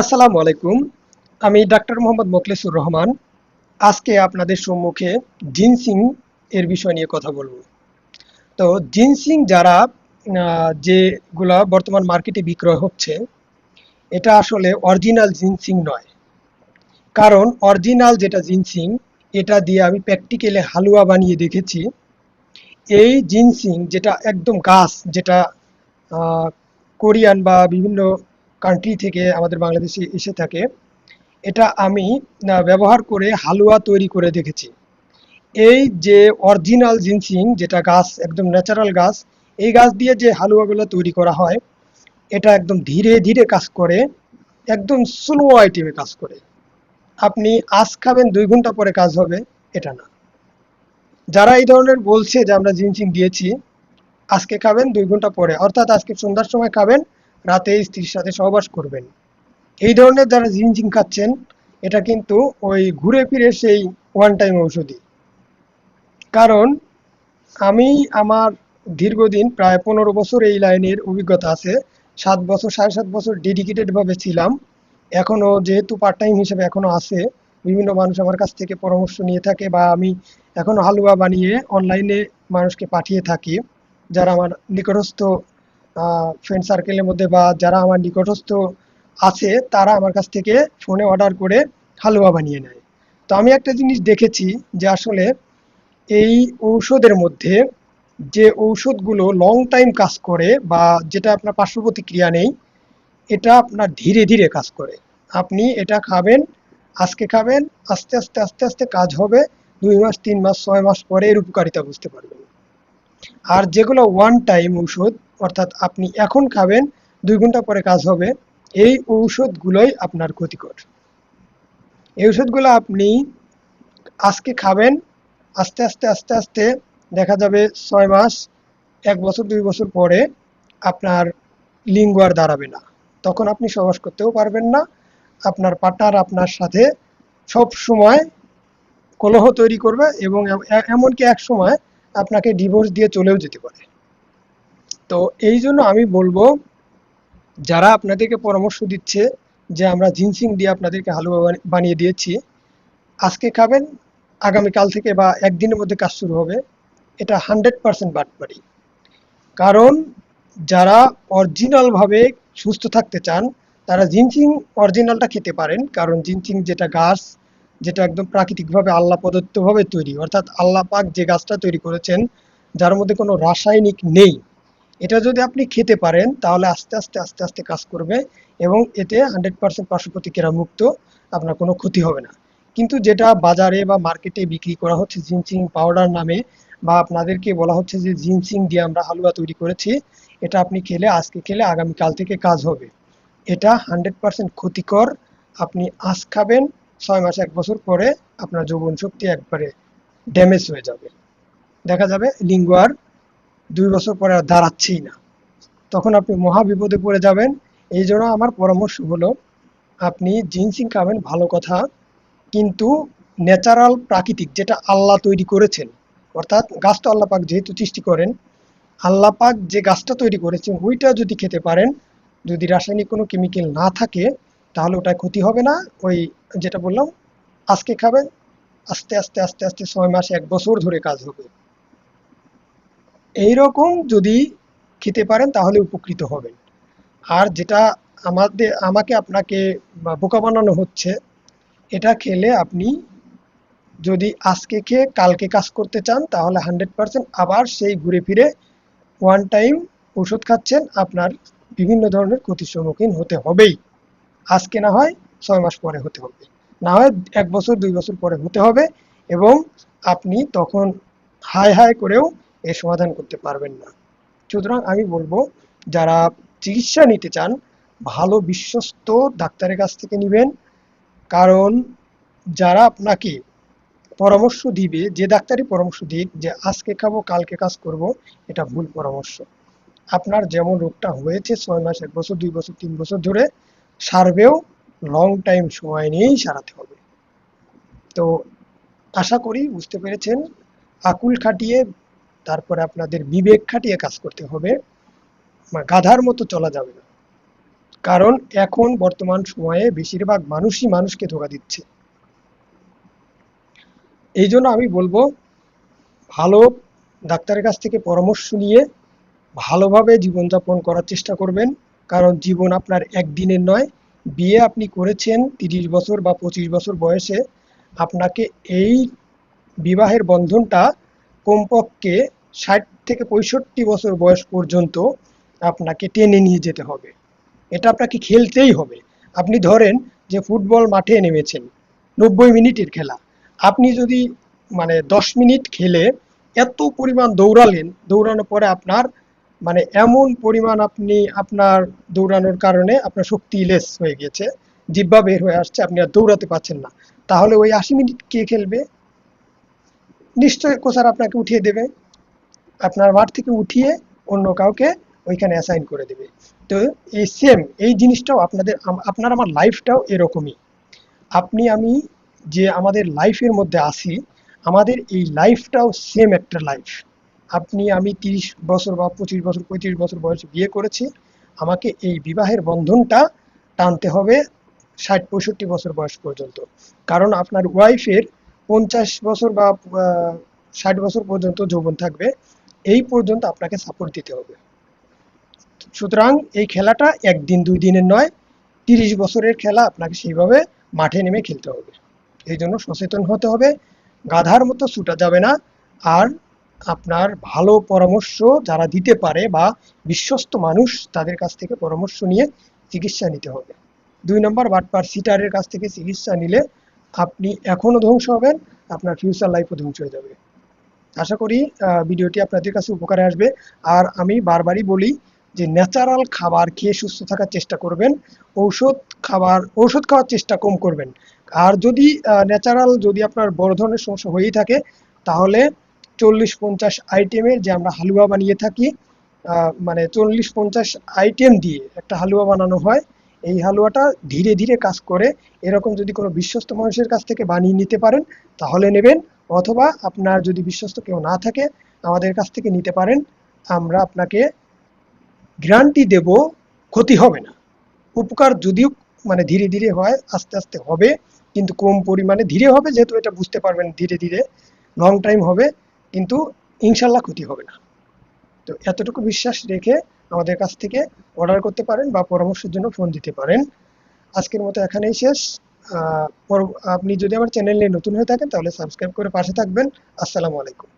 আসসালামু আলাইকুম। আমি ডাক্তার মোহাম্মদ মোখলেসুর রহমান। আজকে আপনাদের সম্মুখে জিনসিং এর বিষয় নিয়ে কথা বলব। তো জিনসিং যারা যেগুলা বর্তমান মার্কেটে বিক্রয় হচ্ছে, এটা আসলে অরিজিনাল জিনসিং নয়। কারণ অরিজিনাল যেটা জিনসিং, এটা দিয়ে আমি প্র্যাকটিক্যালে হালুয়া বানিয়ে দেখেছি। এই জিনসিং যেটা একদম গাছ, যেটা কোরিয়ান বা বিভিন্ন কান্ট্রি থেকে আমাদের বাংলাদেশে এসে থাকে। এটা আমি ব্যবহার করে হালুয়া তৈরি করে দেখেছি। এই যে অরিজিনাল জিনসিং, যেটা গাছ, একদম ন্যাচারাল গাছ, এই গাছ দিয়ে যে হালুয়াগুলো তৈরি করা হয়, এটা একদম ধীরে ধীরে কাজ করে, একদম স্লো আইটেমে কাজ করে। আপনি আজ খাবেন, দুই ঘণ্টা পরে কাজ হবে, এটা না। যারা এই ধরনের বলছে যে আমরা জিনসিং দিয়েছি, আজকে খাবেন, দুই ঘণ্টা পরে, অর্থাৎ আজকে সন্ধ্যার সময় খাবেন রাতে স্ত্রীর সাথে সহবাস করবেন। এই ধরনের যারা জিনসিং খাচ্ছেন, এটা কিন্তু ওই ঘুরে ফিরে সেই ওয়ান টাইম ঔষধি। কারণ আমি আমার দীর্ঘদিন প্রায় পনেরো বছর এই লাইনের অভিজ্ঞতা আছে। সাত বছর, সাড়ে সাত বছর ডেডিকেটেড ভাবে ছিলাম। এখনও যেহেতু পার্ট টাইম হিসেবে এখনও আছে, বিভিন্ন মানুষ আমার কাছ থেকে পরামর্শ নিয়ে থাকে বা আমি এখনও হালুয়া বানিয়ে অনলাইনে মানুষকে পাঠিয়ে থাকি, যারা আমার নিকটস্থ ফ্রেন্ড সার্কেলের মধ্যে বা যারা আমার নিকটস্থ আছে, তারা আমার কাছ থেকে ফোনে অর্ডার করে হালুয়া বানিয়ে নেয়। তো আমি একটা জিনিস দেখেছি যে আসলে এই ঔষধের মধ্যে যে ঔষধগুলো লং টাইম কাজ করে বা যেটা আপনার পার্শ্ব প্রতিক্রিয়া নেই, এটা আপনার ধীরে ধীরে কাজ করে। আপনি এটা খাবেন, আজকে খাবেন, আস্তে আস্তে আস্তে আস্তে কাজ হবে, দুই মাস, তিন মাস, ছয় মাস পরে এর উপকারিতা বুঝতে পারবেন। আর যেগুলো ওয়ান টাইম ঔষধ অর্থাৎ আপনি এখন খাবেন, দুই ঘণ্টা পরে কাজ হবে, এই ঔষধগুলোই আপনার ক্ষতিকর। এই ওষুধগুলো আপনি আজকে খাবেন, আস্তে আস্তে আস্তে আস্তে দেখা যাবে ছয় মাস, এক বছর, দুই বছর পরে আপনার লিঙ্গ আর দাঁড়াবে না। তখন আপনি সহবাস করতেও পারবেন না, আপনার পার্টনার আপনার সাথে সব সময় কলহ তৈরি করবে এবং এমনকি এক সময় আপনাকে ডিভোর্স দিয়ে চলেও যেতে পারে। তো এই জন্য আমি বলব, যারা আপনাদেরকে পরামর্শ দিচ্ছে যে আমরা জিনসিং দিয়ে আপনাদেরকে হালুয়া বানিয়ে দিয়েছি আজকে খাবেন, আগামীকাল থেকে বা একদিনের মধ্যে কাজ শুরু হবে। এটা হান্ড্রেড পার্সেন্ট বাটপারি। কারণ যারা অরিজিনালভাবে সুস্থ থাকতে চান, তারা জিনসিং অরিজিনালটা খেতে পারেন। কারণ জিনসিং যেটা গাছ, যেটা একদম প্রাকৃতিকভাবে আল্লাহ প্রদত্তভাবে তৈরি, অর্থাৎ আল্লাহ পাক যে গাছটা তৈরি করেছেন, যার মধ্যে কোনো রাসায়নিক নেই। এটা যদি আপনি খেতে পারেন, তাহলে আস্তে আস্তে আস্তে আস্তে কাজ করবে এবং এতে হান্ড্রেড পার্সেন্ট পার্শ্ব প্রতিক্রিয়া মুক্ত, আপনার কোনো ক্ষতি হবে না। কিন্তু যেটা বাজারে বা মার্কেটে বিক্রি করা হচ্ছে জিনসিং পাউডার নামে বা আপনাদেরকে বলা হচ্ছে যে জিনসিং দিয়ে আমরা হালুয়া তৈরি করেছি, এটা আপনি খেলে, আজকে খেলে আগামীকাল থেকে কাজ হবে। এটা হান্ড্রেড পার্সেন্ট ক্ষতিকর, আপনি আজ খাবেন, ছয় মাস, এক বছর পরে আপনার যৌবন শক্তি একবারে ড্যামেজ হয়ে যাবে। দেখা যাবে, লিঙ্গ আর দুই বছর পরে আর দাঁড়াচ্ছেই না। তখন আপনি মহা বিপদে পড়ে যাবেন। এই জন্য আমার পরামর্শ হলো, আপনি জিনসিং খাবেন, ভালো কথা। কিন্তু ন্যাচারাল প্রাকৃতিক যেটা আল্লাহ তৈরি করেছেন, অর্থাৎ গাছ তো আল্লাহ পাক যেহেতু সৃষ্টি করেন আল্লাহ পাক যে গাছটা তৈরি করেছেন, ওইটা যদি খেতে পারেন, যদি রাসায়নিক কোনো কেমিক্যাল না থাকে, তাহলে ওটা ক্ষতি হবে না। ওই যেটা বললাম, আজকে খাবেন, আস্তে আস্তে আস্তে আস্তে ছয় মাস, এক বছর ধরে কাজ হবে। এইরকম যদি খেতে পারেন, তাহলে উপকৃত হবেন। আর যেটা আমাদের, আমাকে আপনাকে বোকা বানানো হচ্ছে, এটা খেলে আপনি যদি আজকে খেয়ে কালকে কাজ করতে চান, তাহলে হান্ড্রেড পার্সেন্ট আবার সেই ঘুরে ফিরে ওয়ান টাইম ওষুধ খাচ্ছেন, আপনার বিভিন্ন ধরনের ক্ষতির সম্মুখীন হতে হবেই। আজকে না হয় ছয় মাস পরে হতে হবে। না হয় এক বছর, দুই বছর পরে হতে হবে এবং আপনি তখন হাই হাই করেও এর সমাধান করতে পারবেন না। সুতরাং আমি বলব, যারা চিকিৎসা নিতে চান, ভালো বিশ্বস্ত ডাক্তারের কাছ থেকে নেবেন। কারণ যারা আপনাকে পরামর্শ দিবে, যে ডাক্তারই পরামর্শ দিক, যে আজকে খাব, কালকে কাজ করব, এটা ভুল পরামর্শ। আপনার যেমন রোগটা হয়েছে ছয় মাস, এক বছর, দুই বছর, তিন বছর ধরে, সারবেও লং টাইম সময় নিয়েই সারাতে হবে। তো আশা করি বুঝতে পেরেছেন। আকুল খাটিয়ে তারপরে আপনাদের বিবেক খাটিয়ে কাজ করতে হবে। গাধার মতো চলা যাবে না। কারণ এখন বর্তমান সময়ে বেশিরভাগ মানুষই মানুষকে ধোকা দিচ্ছে। এই জন্য আমি বলব, ভালো ডাক্তারের কাছ থেকে পরামর্শ নিয়ে ভালোভাবে জীবনযাপন করার চেষ্টা করবেন। কারণ জীবন আপনার একদিনের নয়। বিয়ে আপনি করেছেন তিরিশ বছর বা পঁচিশ বছর বয়সে। আপনাকে এই বিবাহের বন্ধনটা কমপক্ষে ষাট থেকে পঁয়ষট্টি বছর বয়স পর্যন্ত আপনাকে টেনে নিয়ে যেতে হবে। এটা আপনাকে খেলতেই হবে। আপনি ধরেন যে ফুটবল মাঠে নেমেছেন, নব্বই মিনিটের খেলা। আপনি যদি মানে দশ মিনিট খেলে এত পরিমাণ দৌড়ালেন, দৌড়ানোর পরে আপনার মানে এমন পরিমাণ আপনি, আপনার দৌড়ানোর কারণে আপনার শক্তি লেস হয়ে গেছে জিব্বা বের হয়ে আসছে, আপনি আর দৌড়াতে পারছেন না। তাহলে ওই আশি মিনিট কে খেলবে? নিশ্চয়ই কোচার আপনাকে উঠিয়ে দেবে। আপনার মাঠ থেকে উঠিয়ে অন্য কাউকে ওইখানে অ্যাসাইন করে দেবে। তো এই সেম এই জিনিসটাও আপনাদের আপনার আমার লাইফটাও এরকমই। আপনি, আমি যে আমাদের লাইফের মধ্যে আছি, আমাদের এই লাইফটাও সেম একটা লাইফ আপনি, আমি তিরিশ বছর বা পঁচিশ বছর, পঁয়ত্রিশ বছর বয়সে বিয়ে করেছি, আমাকে এই বিবাহের বন্ধনটা টানতে হবে ষাট, পঁয়ষট্টি বছর বয়স পর্যন্ত। কারণ আপনার ওয়াইফের পঞ্চাশ বছর বা ষাট বছর পর্যন্ত যৌবন থাকবে। এই পর্যন্ত আপনাকে সাপোর্ট দিতে হবে। সুতরাং এই খেলাটা একদিন, দুই দিনের নয়, তিরিশ বছরের খেলা আপনাকে সেইভাবে মাঠে নেমে খেলতে হবে। এই জন্য সচেতন হতে হবে, গাধার মতো ছুটা যাবে না, আর আপনার ভালো পরামর্শ যারা দিতে পারে বা বিশ্বস্ত মানুষ তাদের কাছ থেকে পরামর্শ নিয়ে চিকিৎসা নিতে হবে। দুই নম্বর, বাটপার সিটারের কাছ থেকে চিকিৎসা নিলে আপনি এখনও ধ্বংস হবেন, আপনার ফিউচার লাইফও ধ্বংস হয়ে যাবে। আশা করি ভিডিওটি আপনাদের কাছে উপকারে আসবে। আর আমি বারবারই বলি যে ন্যাচারাল খাবার খেয়ে সুস্থ থাকার চেষ্টা করবেন। ঔষধ খাবার, ঔষধ খাওয়ার চেষ্টা কম করবেন। আর যদি ন্যাচারাল যদি আপনার বড় ধরনের সমস্যা হয়েই থাকে, তাহলে চল্লিশ পঞ্চাশ আইটেমের যে আমরা হালুয়া বানিয়ে থাকি মানে চল্লিশ পঞ্চাশ আইটেম দিয়ে একটা হালুয়া বানানো হয়, এই হালুয়াটা ধীরে ধীরে কাজ করে। এরকম যদি কোনো বিশ্বস্ত মানুষের কাছ থেকে বানিয়ে নিতে পারেন, তাহলে নেবেন। অথবা আপনার যদি বিশ্বস্ত কেউ না থাকে, আমাদের কাছ থেকে নিতে পারেন। আমরা আপনাকে গ্যারান্টি দেব, ক্ষতি হবে না। উপকার যদিও মানে ধীরে ধীরে হয়, আস্তে আস্তে হবে, কিন্তু কম পরিমাণে ধীরে হবে, যেহেতু এটা বুঝতে পারবেন ধীরে ধীরে। লং টাইম হবে, কিন্তু ইনশাল্লাহ ক্ষতি হবে না। তো এতটুকু বিশ্বাস রেখে আমাদের কাছ থেকে অর্ডার করতে পারেন বা পরামর্শের জন্য ফোন দিতে পারেন। আজকের মতো এখানেই শেষ। আপনি যদি আমার চ্যানেলে নতুন হয়ে থাকেন তাহলে সাবস্ক্রাইব করে পাশে থাকবেন। আসসালামু আলাইকুম।